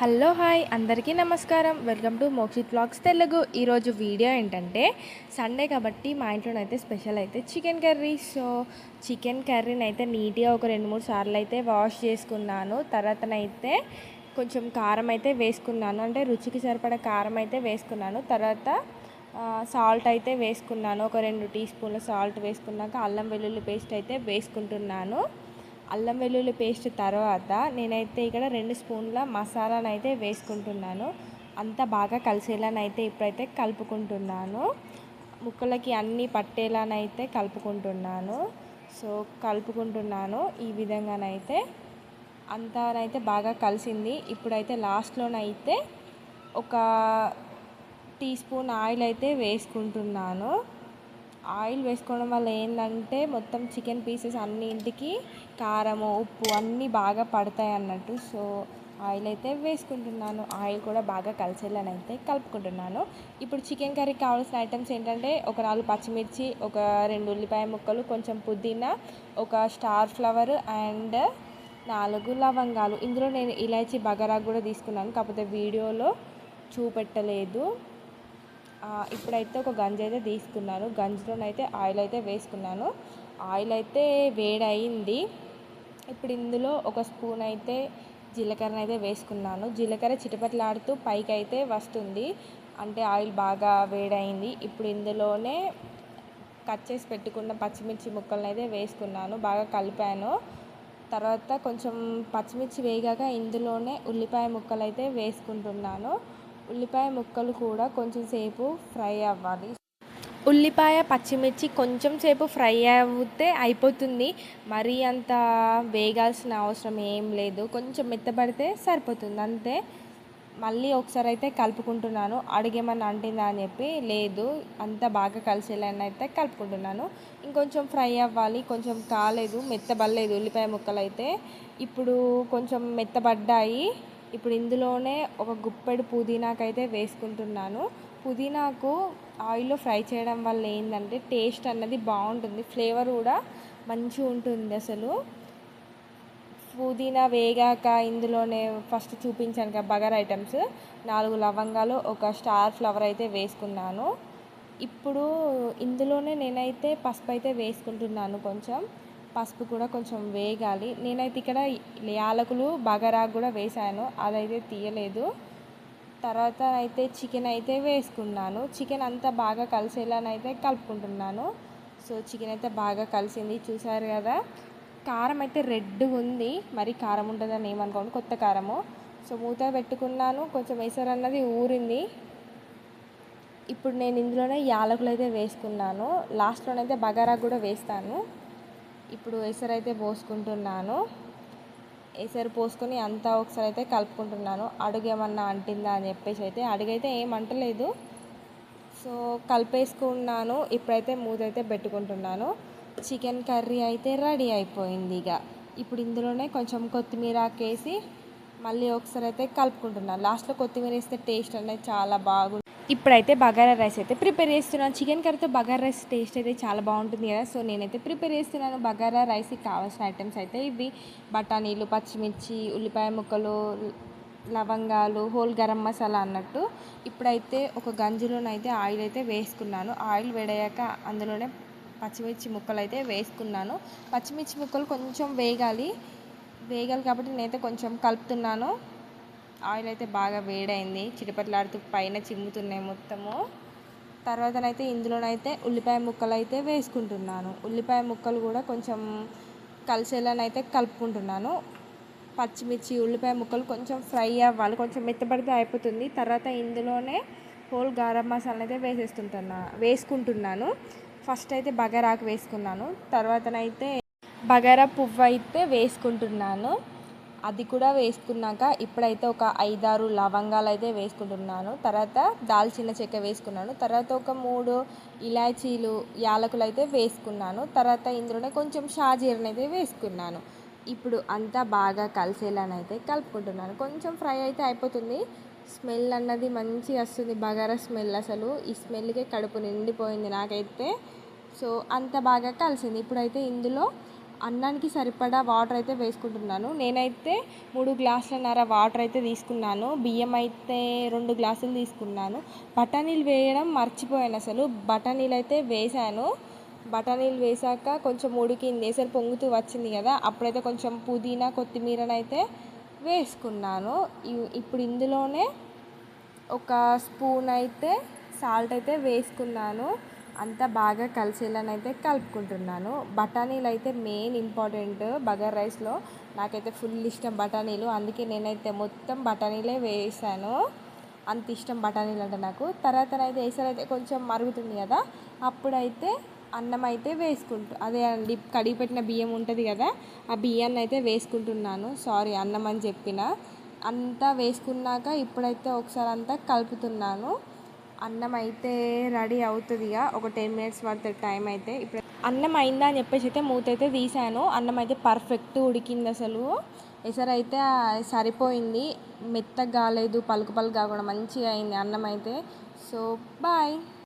Hello hi అందరికీ నమస్కారం. Welcome to Mokshith blogs Telugu. ఈరోజు వీడియో ఏంటంటే సండే కాబట్టి మా ఇంట్లోనైతే స్పెషల్ అయితే చికెన్ కర్రీ. సో చికెన్ కర్రీని అయితే నీట్గా ఒక రెండు మూడు సార్లు అయితే వాష్ చేసుకున్నాను. తర్వాతనైతే కొంచెం కారం అయితే వేసుకున్నాను. అంటే రుచికి సరిపడ కారం అయితే వేసుకున్నాను. తర్వాత సాల్ట్ అయితే వేసుకున్నాను. ఒక రెండు టీ స్పూన్ల సాల్ట్ వేసుకున్నాక అల్లం వెల్లుల్లి పేస్ట్ అయితే వేసుకుంటున్నాను. అల్లం వెల్లుల్లి పేస్ట్ తర్వాత నేనైతే ఇక్కడ రెండు స్పూన్ల మసాలానైతే వేసుకుంటున్నాను. అంతా బాగా కలిసేలానైతే ఇప్పుడైతే కలుపుకుంటున్నాను. ముక్కలకి అన్నీ పట్టేలానైతే కలుపుకుంటున్నాను. సో కలుపుకుంటున్నాను ఈ విధంగానైతే. అంతానైతే బాగా కలిసింది. ఇప్పుడైతే లాస్ట్లోనైతే ఒక టీ స్పూన్ ఆయిల్ అయితే వేసుకుంటున్నాను. ఆయిల్ వేసుకోవడం వల్ల ఏంటంటే మొత్తం చికెన్ పీసెస్ అన్నింటికి కారము ఉప్పు అన్నీ బాగా పడతాయి అన్నట్టు. సో ఆయిల్ అయితే వేసుకుంటున్నాను. ఆయిల్ కూడా బాగా కలిసేలానైతే కలుపుకుంటున్నాను. ఇప్పుడు చికెన్ కర్రీకి కావాల్సిన ఐటమ్స్ ఏంటంటే ఒక నాలుగు పచ్చిమిర్చి ఒక రెండు ఉల్లిపాయ ముక్కలు కొంచెం పుదీనా ఒక స్టార్ ఫ్లవర్ అండ్ నాలుగు లవంగాలు. ఇందులో నేను ఇలాచి బగారా కూడా తీసుకున్నాను. కాకపోతే వీడియోలో చూపెట్టలేదు. ఇప్పుడైతే ఒక గంజి అయితే తీసుకున్నాను. గంజిలోనైతే ఆయిల్ అయితే వేసుకున్నాను. ఆయిల్ అయితే వేడయింది. ఇప్పుడు ఇందులో ఒక స్పూన్ అయితే జీలకర్ర అయితే వేసుకున్నాను. జీలకర్ర చిటపట్లాడుతూ పైకి అయితే వస్తుంది అంటే ఆయిల్ బాగా వేడైంది ఇప్పుడు ఇందులోనే కట్ చేసి పెట్టుకున్న పచ్చిమిర్చి ముక్కలను అయితే వేసుకున్నాను. బాగా కలిపాను. తర్వాత కొంచెం పచ్చిమిర్చి వేగాక ఇందులోనే ఉల్లిపాయ ముక్కలు అయితే వేసుకుంటున్నాను. ఉల్లిపాయ ముక్కలు కూడా కొంచెం సేపు ఫ్రై అవ్వాలి. ఉల్లిపాయ పచ్చిమిర్చి కొంచెం సేపు ఫ్రై అవుతే అయిపోతుంది. మరీ అంత వేగాల్సిన అవసరం ఏం లేదు. కొంచెం మెత్తపడితే సరిపోతుంది. అంతే. మళ్ళీ ఒకసారి అయితే కలుపుకుంటున్నాను. అడిగేమన్నా అంటిందా అని చెప్పి లేదు. అంత బాగా కలిసేలాని అయితే కలుపుకుంటున్నాను. ఇంకొంచెం ఫ్రై అవ్వాలి. కొంచెం కాలేదు. మెత్తబడలేదు ఉల్లిపాయ ముక్కలు అయితే ఇప్పుడు కొంచెం మెత్తబడ్డాయి. ఇప్పుడు ఇందులోనే ఒక గుప్పెడు పుదీనాకైతే వేసుకుంటున్నాను. పుదీనాకు ఆయిల్లో ఫ్రై చేయడం వల్ల ఏంటంటే టేస్ట్ అన్నది బాగుంటుంది. ఫ్లేవర్ కూడా మంచిగా ఉంటుంది అసలు. పుదీనా వేగాక ఇందులోనే ఫస్ట్ చూపించాను కదా బగర్ ఐటమ్స్. నాలుగు లవంగాలు ఒక స్టార్ ఫ్లవర్ అయితే వేసుకున్నాను. ఇప్పుడు ఇందులోనే నేనైతే పసుపు అయితే వేసుకుంటున్నాను కొంచెం. పసుపు కూడా కొంచెం వేగాలి. నేనైతే ఇక్కడ యాలకులు బగరా కూడా వేసాను. అదైతే తీయలేదు. తర్వాత అయితే చికెన్ అయితే వేసుకున్నాను. చికెన్ అంతా బాగా కలిసేలానైతే కలుపుకుంటున్నాను. సో చికెన్ అయితే బాగా కలిసింది. చూసారు కదా? కారం అయితే రెడ్గా ఉంది. మరి కారం ఉంటుందని ఏమనుకోండి కొత్త కారము. సో మూత పెట్టుకున్నాను. కొంచెం వేసారు అన్నది ఊరింది. ఇప్పుడు నేను ఇందులోనే యాలకులు అయితే వేసుకున్నాను. లాస్ట్లోనైతే బగారా కూడా వేస్తాను. ఇప్పుడు ఎసరు అయితే పోసుకుంటున్నాను. ఎసరు పోసుకొని అంతా ఒకసారి అయితే కలుపుకుంటున్నాను. అడుగు ఏమన్నా అంటిందా అని చెప్పేసి అయితే అడుగైతే ఏం అంటలేదు. సో కలిపేసుకున్నాను. ఇప్పుడైతే మూత అయితే పెట్టుకుంటున్నాను. చికెన్ కర్రీ అయితే రెడీ అయిపోయింది ఇక. ఇప్పుడు ఇందులోనే కొంచెం కొత్తిమీర వేసి మళ్ళీ ఒకసారి అయితే కలుపుకుంటున్నాను. లాస్ట్లో కొత్తిమీర వేస్తే టేస్ట్ అనేది చాలా బాగుంది ఇప్పుడైతే బగారా రైస్ అయితే ప్రిపేర్ చేస్తున్నాను. చికెన్ కర్రీతో బగారా రైస్ టేస్ట్ అయితే చాలా బాగుంటుంది కదా. సో నేనైతే ప్రిపేర్ చేస్తున్నాను బగారా రైస్కి కావాల్సిన ఐటమ్స్ అయితే ఇవి. బఠానీలు పచ్చిమిర్చి ఉల్లిపాయ ముక్కలు లవంగాలు హోల్ గరం మసాలా అన్నట్టు. ఇప్పుడైతే ఒక గంజిలోనైతే ఆయిల్ అయితే వేసుకున్నాను. ఆయిల్ వేడయ్యాక అందులోనే పచ్చిమిర్చి ముక్కలు అయితే వేసుకున్నాను. పచ్చిమిర్చి ముక్కలు కొంచెం వేగాలి. వేగాలి కాబట్టి నేనైతే కొంచెం కలుపుతున్నాను. ఆయిల్ అయితే బాగా వేడైంది. చిటపట్లాడుతూ పైన చిమ్ముతున్నాయి మొత్తము. తర్వాతనైతే ఇందులోనైతే ఉల్లిపాయ ముక్కలు అయితే వేసుకుంటున్నాను. ఉల్లిపాయ ముక్కలు కూడా కొంచెం కలిసేలానైతే కలుపుకుంటున్నాను. పచ్చిమిర్చి ఉల్లిపాయ ముక్కలు కొంచెం ఫ్రై అవ్వాలి. కొంచెం మెత్తబడితే అయిపోతుంది. తర్వాత ఇందులోనే హోల్ గారం మసాలా అయితే వేసేస్తుంటున్నా వేసుకుంటున్నాను. ఫస్ట్ అయితే బగారాకు వేసుకున్నాను. తర్వాతనైతే బగారా పువ్వు అయితే వేసుకుంటున్నాను. అది కూడా వేసుకున్నాక ఇప్పుడైతే ఒక ఐదారు లవంగాలు అయితే వేసుకుంటున్నాను. తర్వాత దాల్చిన చెక్క వేసుకున్నాను. తర్వాత ఒక మూడు ఇలాచీలు యాలకులు అయితే వేసుకున్నాను. తర్వాత ఇందులోనే కొంచెం షాజీరని అయితే వేసుకున్నాను. ఇప్పుడు అంతా బాగా కలిసేలానైతే కలుపుకుంటున్నాను. కొంచెం ఫ్రై అయితే అయిపోతుంది. స్మెల్ అన్నది మంచిగా వస్తుంది. బగారా స్మెల్ అసలు. ఈ స్మెల్కే కడుపు నిండిపోయింది నాకైతే. సో అంత బాగా కలిసింది. ఇప్పుడైతే ఇందులో అన్నానికి సరిపడా వాటర్ అయితే వేసుకుంటున్నాను. నేనైతే మూడు గ్లాసులన్నర వాటర్ అయితే తీసుకున్నాను. బియ్యం అయితే రెండు గ్లాసులు తీసుకున్నాను. బఠానీలు వేయడం మర్చిపోయాను అసలు. బఠానీలు అయితే వేసాను బఠానీలు వేసాక కొంచెం ఉడికింది. ఎసరు పొంగుతూ వచ్చింది కదా అప్పుడైతే కొంచెం పుదీనా కొత్తిమీరనైతే వేసుకున్నాను. ఇ- ఇప్పుడు ఇందులోనే ఒక స్పూన్ అయితే సాల్ట్ అయితే వేసుకున్నాను. అంతా బాగా కలిసేలానైతే కలుపుకుంటున్నాను. బఠానీలు అయితే మెయిన్ ఇంపార్టెంట్ బగర్ రైస్లో. నాకైతే ఫుల్ ఇష్టం బఠానీలు. అందుకే నేనైతే మొత్తం బఠానీలే వేసాను. అంత ఇష్టం బఠానీలు అంటే నాకు. తర్వాత అయితే వేసారైతే కొంచెం మరుగుతుంది కదా అప్పుడైతే అన్నం అయితే వేసుకుంటూ అదే అండి కడిగి పెట్టిన బియ్యం ఉంటుంది కదా ఆ బియ్యాన్ని అయితే వేసుకుంటున్నాను. సారీ అన్నం అని చెప్పిన. అంతా వేసుకున్నాక ఇప్పుడైతే ఒకసారి అంతా కలుపుతున్నాను. అన్నం అయితే రెడీ అవుతుంది ఇక ఒక టెన్ మినిట్స్ పడుతుంది టైం అయితే. ఇప్పుడు అన్నం అయిందా అని చెప్పేసి అయితే మూత అయితే తీసాను అన్నం అయితే పర్ఫెక్ట్ ఉడికింది అసలు. ఎసరైతే సరిపోయింది. మెత్తగా కాలేదు. పలుకు పలుకు కాకుండా మంచిగా అయింది అన్నం అయితే సో బాయ్.